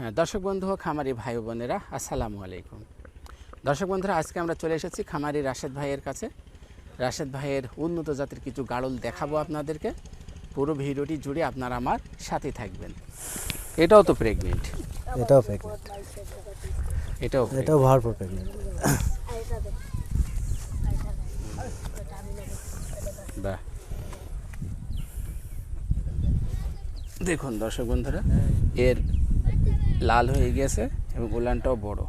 হ্যাঁ দর্শক বন্ধু খামারি ভাই বোনেরা আসসালামু আলাইকুম। দর্শক বন্ধুরা আজকে আমরা চলে এসেছি খামারি রাশেদ ভাইয়ের কাছে। রাশেদ ভাইয়ের উন্নত জাতের কিছু গাড়ল দেখাবো আপনাদেরকে। পুরো ভিডিওটি জুড়ে আপনারা আমার সাথে থাকবেন। এটাও তো প্রেগনেন্ট এটাও প্রেগনেন্ট এটাও এটাও ভরপুর প্রেগনেন্ট বাহ। দেখুন দর্শক বন্ধুরা এর লাল হয়ে গেছে এবং উলানটাও বড়।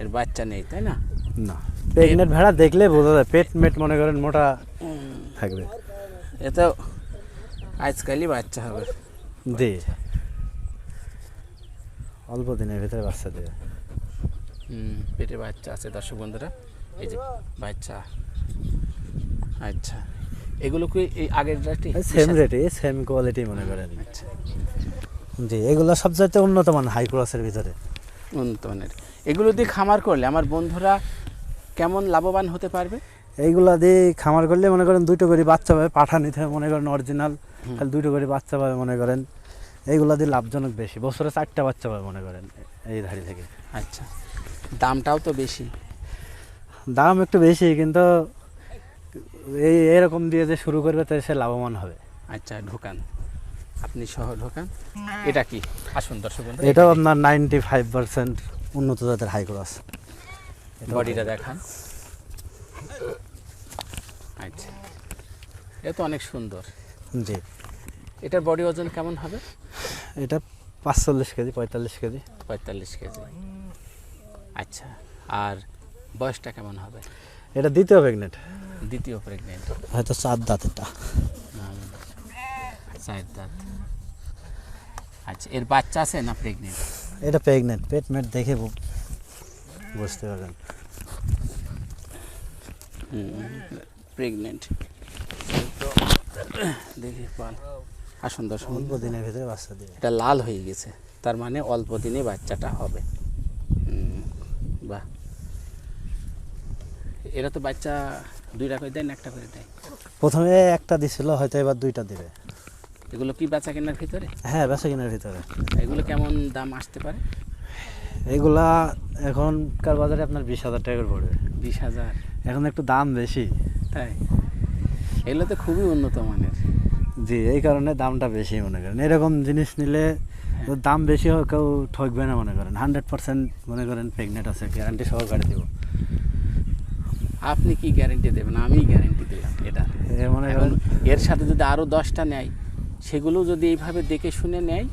এর বাচ্চা নেই তাই না? না। প্রেগনেন্ট ভেড়া দেখলে বোঝা যায় পেট মেট মনে করেন মোটা থাকবে। এতে আজকালই বাচ্চা হবে। জি অল্প দিনের ভিতরে বাচ্চা দেবে পেটে বাচ্চা আছে দর্শক বন্ধুরা। এই যে বাচ্চা। আচ্ছা। এগুলো কি এই আগের রাটি সেম রেটে সেম কোয়ালিটি মনে করেন। আচ্ছা। জি এগুলো সবচাইতে উন্নত মান হাই ক্রসের ভিতরে। উন্নত মানের এগুলো দিয়ে খামার করলে আমার বন্ধুরা কেমন লাভবান হতে পারবে? এইগুলা দিয়ে খামার করলে মনে করেন দুটো করে বাচ্চা পাবে পাঠা নিতে হবে মনে করেন অরিজিনাল খালি দুটো করে বাচ্চা পাবে মনে করেন। এইগুলা দিয়ে লাভজনক বেশি বছরে চারটা বাচ্চা পাবে মনে করেন এই ধারি থেকে। আচ্ছা দামটাও তো বেশি। দাম একটু বেশি কিন্তু এই এরকম দিয়ে যে শুরু করবে তাই সে লাভবান হবে। আচ্ছা ঢোকান। আপনি সহ ঢোকান এটা কি? আসুন দর্শক বন্ধু এটাও আপনার নাইনটি ফাইভ পার্সেন্ট উন্নত জাতের হাই ক্রস বডিটা দেখান। আচ্ছা। এ তো অনেক সুন্দর। জি। এটার বডি ওজন কেমন হবে? এটা পাঁচচল্লিশ কেজি পঁয়তাল্লিশ কেজি। পঁয়তাল্লিশ কেজি। আচ্ছা। আর বয়সটা কেমন হবে? এটা দ্বিতীয় প্রেগনেন্ট দ্বিতীয় প্রেগনেন্ট হয়তো চার দাঁত এটা চার দাঁত আচ্ছা এর বাচ্চা আছে না প্রেগনেন্ট এটা প্রেগনেন্ট পেট মেট দেখে বুঝতে পারবেন। প্রেগনেন্ট দেখি পাল আসুন দর্শক। অল্প দিনের ভিতরে বাচ্চা দিয়ে এটা লাল হয়ে গেছে তার মানে অল্প দিনে বাচ্চাটা হবে। বাহ। এরা তো বাচ্চা দুইটা করে দেয় না একটা করে দেয়? প্রথমে একটা দিছিল হয়তো এবার দুইটা দিবে। এগুলো কি বেচা কেনার ভিতরে? হ্যাঁ বেচা কেনার ভিতরে। এগুলো কেমন দাম আসতে পারে? এগুলা এখনকার বাজারে আপনার বিশ হাজার টাকা করে পড়বে। বিশ হাজার? এখন একটু দাম বেশি। তাই? এগুলো তো খুবই উন্নত মানের। জি এই কারণে দামটা বেশি মনে করেন। এরকম জিনিস নিলে তো দাম বেশি হোক কেউ ঠকবে না মনে করেন। হান্ড্রেড পার্সেন্ট মনে করেন প্রেগনেন্ট আছে গ্যারান্টি সহকারে দিব। আপনি কি গ্যারেন্টি দেবেন? আমি গ্যারেন্টি দিলাম এটা। মনে করেন এর সাথে যদি আরও দশটা নেয় সেগুলো যদি এইভাবে দেখে শুনে নেয়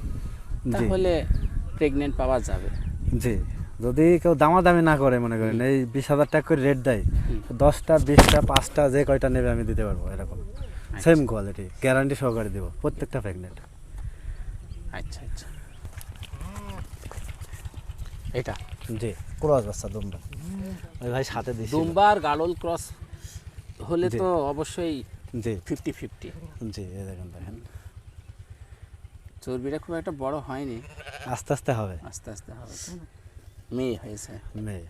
তাহলে প্রেগনেন্ট পাওয়া যাবে। জি। যদি কেউ দামাদামি না করে মনে করেন এই বিশ হাজার টাকা করে রেট দেয় দশটা বিশটা পাঁচটা যে কয়টা নেবে আমি দিতে পারব এরকম। সেম কোয়ালিটি গ্যারান্টি সহকারে দিব প্রত্যেকটা প্রেগনেন্ট আচ্ছা আচ্ছা। এটা? জি ক্রস বাচ্চা দুম্বা। ওই ভাই সাথে দিছি দুম্বার গাড়ল ক্রস হলে তো অবশ্যই জি। ফিফটি ফিফটি জি দেখেন দেখেন। চর্বিটা খুব একটা বড় হয়নি। আস্তে আস্তে হবে। আস্তে আস্তে হবে মেয়ে হয়েছে। মেয়ে।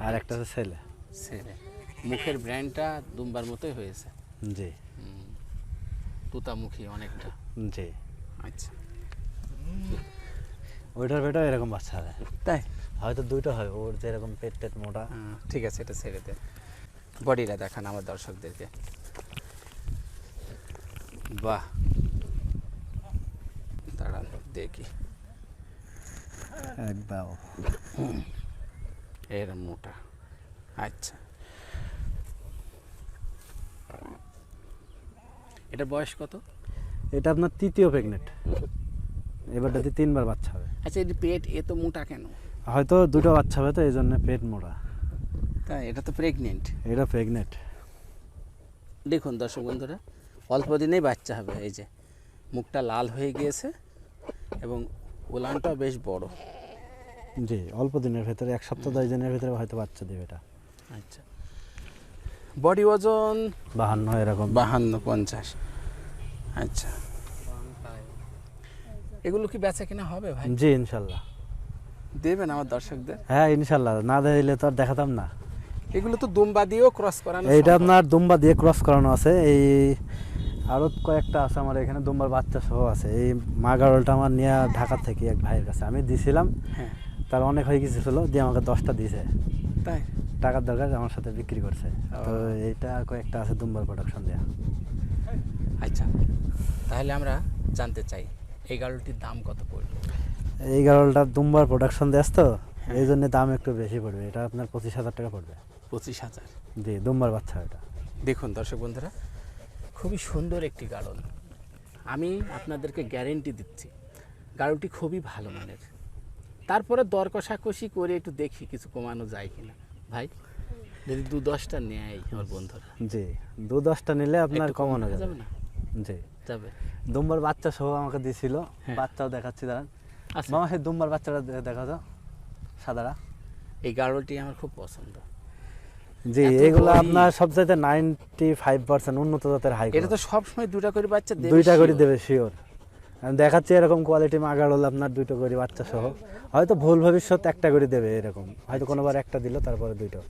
আর একটা হচ্ছে ছেলে। ছেলে। মুখের ব্র্যান্ডটা দুমবার মতোই হয়েছে। জি। তুতামুখী অনেকটা। জি। আচ্ছা। ওইটার বেটা এরকম বাচ্চা হবে। তাই? হয়তো দুইটা হয় ওর যেরকম পেট টেট মোটা। ঠিক আছে এটা ছেড়ে দে। বডিটা দেখান আমার দর্শকদেরকে। বাহ। দেখি। একদম এর মোটা। আচ্ছা। এটা বয়স কত? এটা আপনার তৃতীয় প্রেগনেন্ট এবারটাতে তিনবার বাচ্চা হবে। আচ্ছা এটি পেট এ তো মোটা কেন? হয়তো দুটো বাচ্চা হবে তো এই জন্য পেট মোটা। তাই এটা তো প্রেগনেন্ট এটা প্রেগনেন্ট দেখুন দর্শক বন্ধুরা অল্প দিনেই বাচ্চা হবে। এই যে মুখটা লাল হয়ে গিয়েছে। এবং উলানটাও বেশ বড়। জি অল্প দিনের ভেতরে এক সপ্তাহ দশ দিনের ভেতরে হয়তো বাচ্চা দেবে এটা। আচ্ছা। বডি ওজন বাহান্ন এরকম। বাহান্ন পঞ্চাশ। আচ্ছা। এগুলো কি বেচা কিনা হবে ভাই? জি ইনশাল্লাহ। দেবেন আমার দর্শকদের? হ্যাঁ ইনশাল্লাহ। না দিলে তো আর দেখাতাম না। এগুলো তো দুম্বা দিয়েও ক্রস করানো সম্ভব। আপনার দুম্বা দিয়ে ক্রস করানো আছে। এই আরও কয়েকটা আছে আমার এখানে দুম্বার বাচ্চা সহ আছে। এই মা গাড়লটা আমার নিয়ে ঢাকা থেকে এক ভাইয়ের কাছে। আমি দিছিলাম হ্যাঁ। তার অনেক হয়ে গেছিল দিয়ে আমাকে দশটা দিয়েছে তাই? টাকার দরকার আমার সাথে বিক্রি করছে। তো এইটা কয়েকটা আছে দুম্বার প্রোডাকশন দেওয়া আচ্ছা তাহলে আমরা জানতে চাই এই গাড়লটির দাম কত পড়বে? এই গাড়লটা দুম্বার প্রোডাকশন দেশ তো হ্যাঁ। এই জন্য দাম একটু বেশি পড়বে। এটা আপনার পঁচিশ হাজার টাকা পড়বে। পঁচিশ হাজার? জি দুম্বার বাচ্চা এটা। দেখুন দর্শক বন্ধুরা খুবই সুন্দর একটি গাড়ল আমি আপনাদেরকে গ্যারেন্টি দিচ্ছি গাড়লটি খুবই ভালো মানের। তারপরে দর কষাকষি করে একটু দেখি কিছু কমানো যায় কিনা। ভাই যদি দু দশটা নেয় আমার বন্ধুরা। জি দু দশটা নিলে আপনার কমানো যাবে। না? জি। যাবে। দুম্বার বাচ্চা সহ আমাকে দিছিল হ্যাঁ। বাচ্চাও দেখাচ্ছি দাঁড়ান। আচ্ছা। মামা সেই দুম্বার বাচ্চাটা দেখা তো সাদারা। এই গাড়লটি আমার খুব পছন্দ। জি এগুলো। আপনার সবচাইতে নাইনটি ফাইভ পার্সেন্ট উন্নত জাতের হাই এটা তো সবসময় দুটা করে বাচ্চা দেবে দুইটা করে দেবে শিওর আমি দেখাচ্ছি এরকম কোয়ালিটি মাগার হলো আপনার দুটো করে বাচ্চা সহ হয়তো ভুল ভবিষ্যৎ একটা করে দেবে এরকম। হয়তো কোনোবার একটা দিল তারপরে দুইটা।